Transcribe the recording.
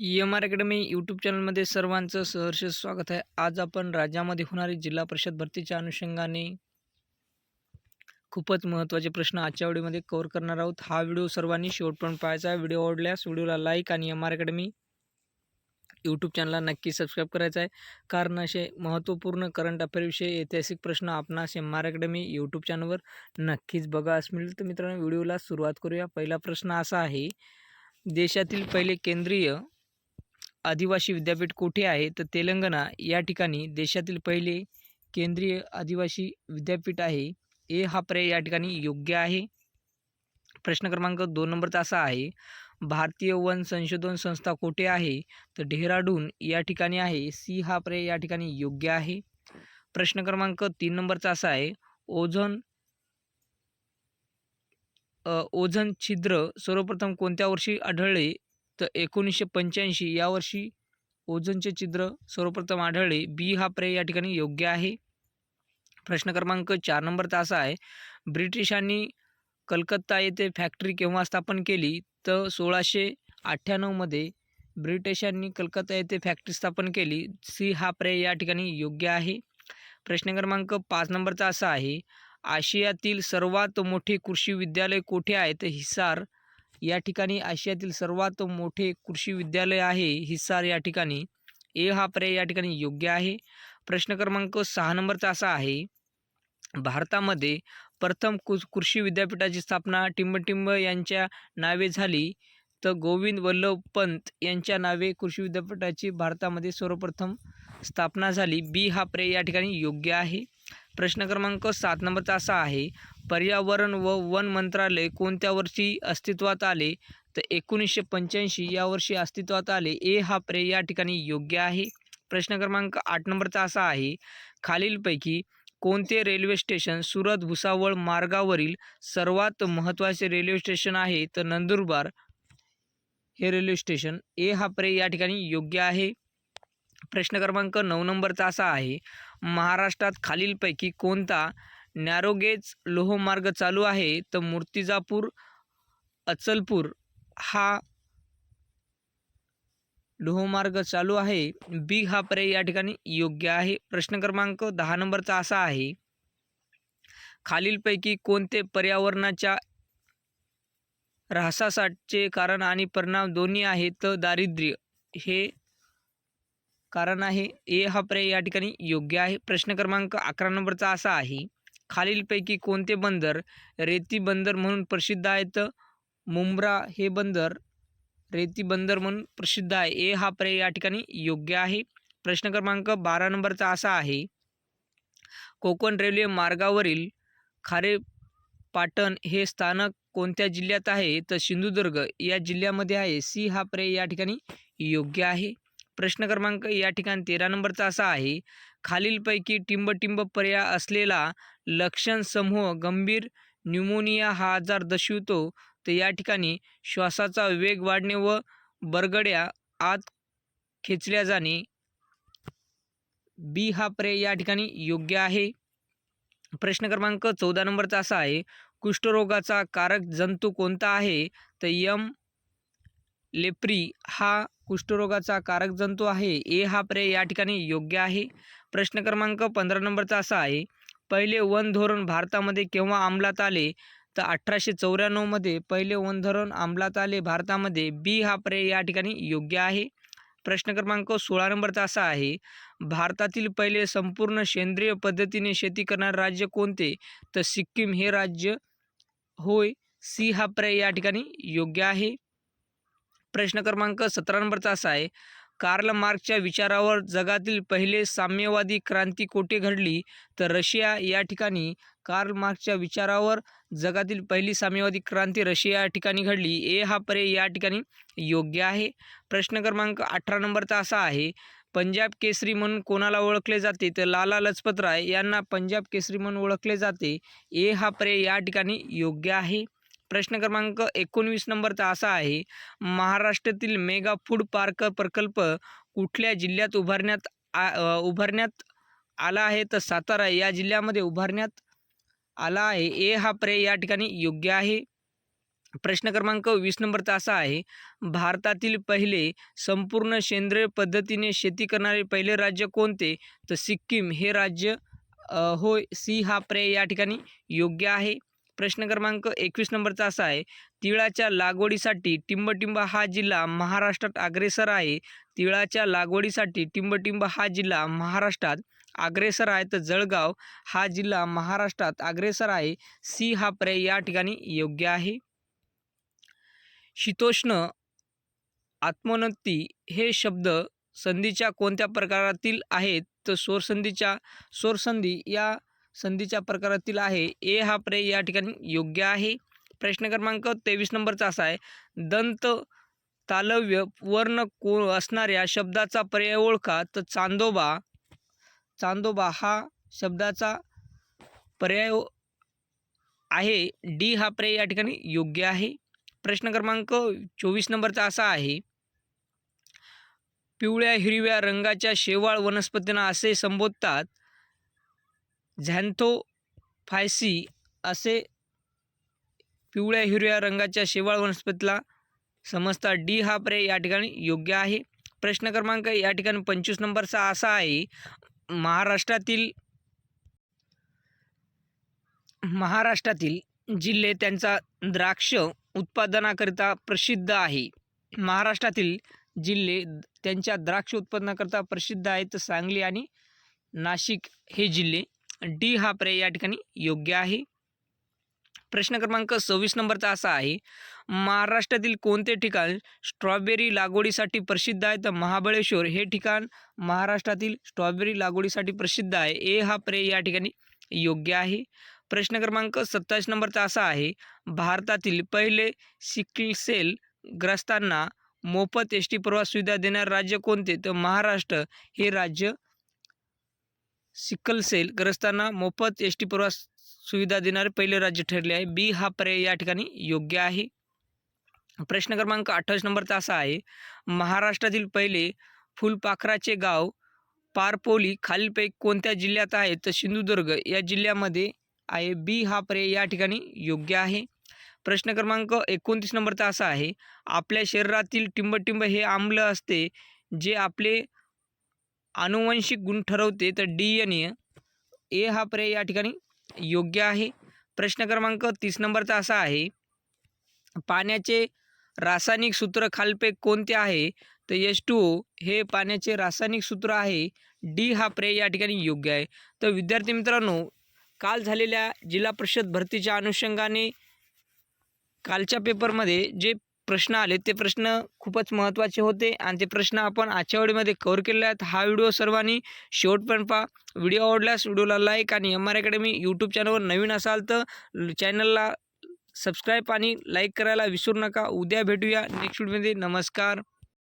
M R academy YouTube चॅनलमध्ये सर्वांचं सहर्ष स्वागत आहे. आज आपण राज्यामध्ये होणारी जिल्हा परिषद भरतीच्या अनुषंगाने खूपच महत्त्वाचे प्रश्न आजच्या व्हिडिओमध्ये कव्हर करणार आहोत. हा व्हिडिओ सर्वांनी शेवटपर्यंत पाहायचा व्हिडिओ आवडल्यास व्हिडिओला लाईक आणि एम आर अकॅडमी यूट्यूब चॅनलला नक्की सबस्क्राईब करायचं आहे. कारण असे महत्त्वपूर्ण करंट अफेअरविषयी ऐतिहासिक प्रश्न आपणास एम आर अकॅडमी यूट्यूब चॅनलवर नक्कीच बघास मिळेल. तर मित्रांनो व्हिडिओला सुरुवात करूया. पहिला प्रश्न असा आहे देशातील पहिले केंद्रीय आदिवासी विद्यापीठ कुठे आहे? तर तेलंगणा. या ठिकाणी देशातील पहिले केंद्रीय आदिवासी विद्यापीठ आहे. ए हा पर्याय या ठिकाणी योग्य आहे. प्रश्न क्रमांक दोन नंबरचा असा आहे भारतीय वन संशोधन संस्था कुठे आहे? तर डेहराडून या ठिकाणी आहे. सी हा पर्याय या ठिकाणी योग्य आहे. प्रश्न क्रमांक तीन नंबरचा असा आहे ओझोन ओझन ओझोन छिद्र सर्वप्रथम कोणत्या वर्षी आढळले? तर एकोणीसशे पंच्याऐंशी या वर्षी ओझोनचे छिद्र सर्वप्रथम आढळले. बी हा पर्याय या ठिकाणी योग्य आहे. प्रश्न क्रमांक चार नंबरचा असा आहे. ब्रिटिशांनी कलकत्ता येथे फॅक्टरी केव्हा स्थापन केली? तर सोळाशे अठ्ठ्याण्णवमध्ये ब्रिटिशांनी कलकत्ता येथे फॅक्टरी स्थापन केली. सी हा पर्याय या ठिकाणी योग्य आहे. प्रश्न क्रमांक पाच नंबरचा असा आहे. आशियातील सर्वात मोठे कृषी विद्यालय कोठे आहे? तर हिसार या ठिकाणी आशियातील सर्वात मोठे कृषी विद्यालय आहे हिसार या ठिकाणी. ए हा पर्याय या ठिकाणी योग्य आहे. प्रश्न क्रमांक सहा नंबरचा असा आहे. भारतामध्ये प्रथम कु कृषी विद्यापीठाची स्थापना टिंबटिंब यांच्या नावे झाली. तर गोविंद वल्लभ पंत यांच्या नावे कृषी विद्यापीठाची भारतामध्ये सर्वप्रथम स्थापना झाली. बी हा पर्याय या ठिकाणी योग्य आहे. प्रश्न क्रमांक सात नंबरचा असा आहे पर्यावरण व वन मंत्रालय कोणत्या वर्षी अस्तित्वात आले? तर एकोणीसशे पंच्याऐंशी या वर्षी अस्तित्वात आले ए हा पर्याय या ठिकाणी योग्य आहे. प्रश्न क्रमांक आठ नंबरचा असा आहे खालीलपैकी कोणते रेल्वे स्टेशन सुरत भुसावळ मार्गावरील सर्वात महत्त्वाचे रेल्वे स्टेशन आहे? तर नंदुरबार हे रेल्वे स्टेशन ए हा पर्याय या ठिकाणी योग्य आहे. प्रश्न क्रमांक नऊ नंबरचा असा आहे महाराष्ट्रात खालीलपैकी कोणता नॅरोगेज लोहमार्ग चालू आहे? तर मूर्तिजापूर अचलपूर हा लोहमार्ग चालू आहे. बी हा पर्याय या ठिकाणी योग्य आहे. प्रश्न क्रमांक दहा नंबरचा असा आहे खालीलपैकी कोणते पर्यावरणाच्या ऱ्हासासाठीचे कारण आणि परिणाम दोन्ही आहेत? दारिद्र्य हे कारण आहे ए हा पर्याय या ठिकाणी योग्य आहे. प्रश्न क्रमांक अकरा नंबरचा असा आहे खालीलपैकी कोणते बंदर रेती बंदर म्हणून प्रसिद्ध आहेत? मुंब्रा हे बंदर रेती बंदर म्हणून प्रसिद्ध आहे. ए हा पर्याय या ठिकाणी योग्य आहे. प्रश्न क्रमांक बारा नंबरचा असा आहे कोकण रेल्वे मार्गावरील खारे पाटण हे स्थानक कोणत्या जिल्ह्यात आहे? तर सिंधुदुर्ग या जिल्ह्यामध्ये आहे. सी हा पर्याय या ठिकाणी योग्य आहे. प्रश्न क्रमांक या ठिकाणी तेरा नंबरचा असा आहे. खालीलपैकी टिंबटिंब पर्याय असलेला लक्षण समूह गंभीर न्यूमोनिया हा आजार दर्शवितो. तर या ठिकाणी श्वासाचा वेग वाढणे व बरगड्या आत खेचल्या जाणे. बी हा पर्याय या ठिकाणी योग्य आहे. प्रश्न क्रमांक चौदा नंबरचा असा आहे. कुष्ठरोगाचा कारक जंतू कोणता आहे? तर यम लेप्री हा कुष्ठरोगाचा कारक जंतू आहे. ए हा पर्याय या ठिकाणी योग्य आहे. प्रश्न क्रमांक पंधरा नंबरचा असा आहे. पहिले वन धोरण भारतामध्ये केव्हा अंमलात आले? तर अठराशे चौऱ्याण्णवमध्ये पहिले वन धोरण अंमलात आले भारतामध्ये. बी हा पर्याय या ठिकाणी योग्य आहे. प्रश्न क्रमांक सोळा नंबरचा असा आहे. भारतातील पहिले संपूर्ण सेंद्रिय पद्धतीने शेती करणारे राज्य कोणते? तर सिक्कीम हे राज्य होय. सी हा पर्याय या ठिकाणी योग्य आहे. प्रश्न क्रमांक सतरा नंबरचा असा आहे कार्ल मार्क्सच्या विचारावर जगातील पहिले साम्यवादी क्रांती कोठे घडली? तर रशिया या ठिकाणी कार्ल मार्क्सच्या विचारावर जगातील पहिली साम्यवादी क्रांती रशिया या ठिकाणी घडली. ए हा पर्याय या ठिकाणी योग्य आहे. प्रश्न क्रमांक अठरा नंबरचा असा आहे पंजाब केसरी म्हणून कोणाला ओळखले जाते? तर लाला लजपत राय यांना पंजाब केसरी म्हणून ओळखले जाते. ए हा पर्याय या ठिकाणी योग्य आहे. प्रश्न क्रमांक एकोणवीस नंबरचा असा आहे महाराष्ट्रातील मेगा फूड पार्क प्रकल्प कुठल्या जिल्ह्यात उभारण्यात आ उभारण्यात आला आहे? तर सातारा या जिल्ह्यामध्ये उभारण्यात आला आहे. ए हा पर्याय या ठिकाणी योग्य आहे? प्रश्न क्रमांक वीस नंबरचा असा आहे भारतातील पहिले संपूर्ण सेंद्रिय पद्धतीने शेती करणारे पहिले राज्य कोणते? तर सिक्कीम हे राज्य होय सी हा पर्याय या ठिकाणी योग्य आहे. प्रश्न क्रमांक एकवीस नंबरचा असा आहे तिळाच्या लागवडीसाठी टिंबटिंब हा जिल्हा महाराष्ट्रात अग्रेसर आहे. तिळाच्या लागवडीसाठी टिंबटिंब हा जिल्हा महाराष्ट्रात अग्रेसर आहे. तर जळगाव हा जिल्हा महाराष्ट्रात अग्रेसर आहे. सी हा पर्याय या ठिकाणी योग्य आहे. शीतोष्ण आत्मोन्नती हे शब्द संधीच्या कोणत्या प्रकारातील आहेत? तर सोरसंधीच्या सोरसंधी या संधीच्या प्रकारातील आहे. ए हा पर्याय या ठिकाणी योग्य आहे. प्रश्न क्रमांक तेवीस नंबरचा असा आहे. दंत तालव्य वर्ण को असणाऱ्या शब्दाचा पर्याय ओळखा. तर चांदोबा चांदोबा हा शब्दाचा पर्याय आहे. डी हा पर्याय या ठिकाणी योग्य आहे. प्रश्न क्रमांक चोवीस नंबरचा असा आहे. पिवळ्या हिरव्या रंगाच्या शेवाळ वनस्पतींना असे संबोधतात. झॅन्थोफायसी असे पिवळ्या हिरव्या रंगाच्या शेवाळ वनस्पतीला समजता डी हा पर्याय या ठिकाणी योग्य आहे. प्रश्न क्रमांक या ठिकाणी पंचवीस नंबरचा असा आहे. महाराष्ट्रातील महाराष्ट्रातील जिल्हे त्यांचा द्राक्ष उत्पादनाकरिता प्रसिद्ध आहे. महाराष्ट्रातील जिल्हे त्यांच्या द्राक्ष उत्पादनाकरिता प्रसिद्ध आहेत सांगली आणि नाशिक हे जिल्हे. डी हा पर्याय या ठिकाणी योग्य आहे. प्रश्न क्रमांक सव्वीस नंबरचा असा आहे महाराष्ट्रातील कोणते ठिकाण स्ट्रॉबेरी लागवडीसाठी प्रसिद्ध आहे? तर महाबळेश्वर हे ठिकाण महाराष्ट्रातील स्ट्रॉबेरी लागवडीसाठी प्रसिद्ध आहे. ए हा पर्याय या ठिकाणी योग्य आहे. प्रश्न क्रमांक सत्तावीस नंबरचा असा आहे भारतातील पहिले सिकलसेल ग्रस्तांना मोफत एस टी प्रवास सुविधा देणारे राज्य कोणते? तर महाराष्ट्र हे राज्य सिकल सेल ग्रस्तांना मोफत एस टी प्रवास सुविधा देणारे पहिले राज्य ठरले आहे. बी हा पर्याय या ठिकाणी योग्य आहे. प्रश्न क्रमांक अठ्ठावीस नंबरचा असा आहे. महाराष्ट्रातील पहिले फुलपाखराचे गाव पारपोली खालीलपैकी कोणत्या जिल्ह्यात आहे? तर सिंधुदुर्ग या जिल्ह्यामध्ये आहे. बी हा पर्याय या ठिकाणी योग्य आहे. प्रश्न क्रमांक एकोणतीस नंबरचा असा आहे. आपल्या शरीरातील टिंबटिंब हे आम्ल असते जे आपले अनुवंशिक गुण ठरवते तर डी एन ए ए हा पर्याय या ठिकाणी योग्य आहे. प्रश्न क्रमांक तीस नंबरचा असा आहे पाण्याचे रासायनिक सूत्र खालपे कोणते आहे? तर एच टू ओ हे पाण्याचे रासायनिक सूत्र आहे. डी हा पर्याय या ठिकाणी योग्य आहे. तर विद्यार्थी मित्रांनो काल झालेल्या जिल्हा परिषद भरतीच्या अनुषंगाने कालच्या पेपरमध्ये जे प्रश्न आले ते प्रश्न खूपच महत्त्वाचे होते आणि ते प्रश्न आपण आजच्या व्हिडिओमध्ये कव्हर केलेले आहेत. हा व्हिडिओ सर्वांनी शेवटपर्यंत पहा. व्हिडिओ आवडल्यास व्हिडिओला लाईक आणि एम आर अकॅडमी यूट्यूब चॅनलवर नवीन असाल तर चॅनलला सबस्क्राईब आणि लाईक करायला विसरू नका. उद्या भेटूया नेक्स्ट व्हिडिओमध्ये नमस्कार.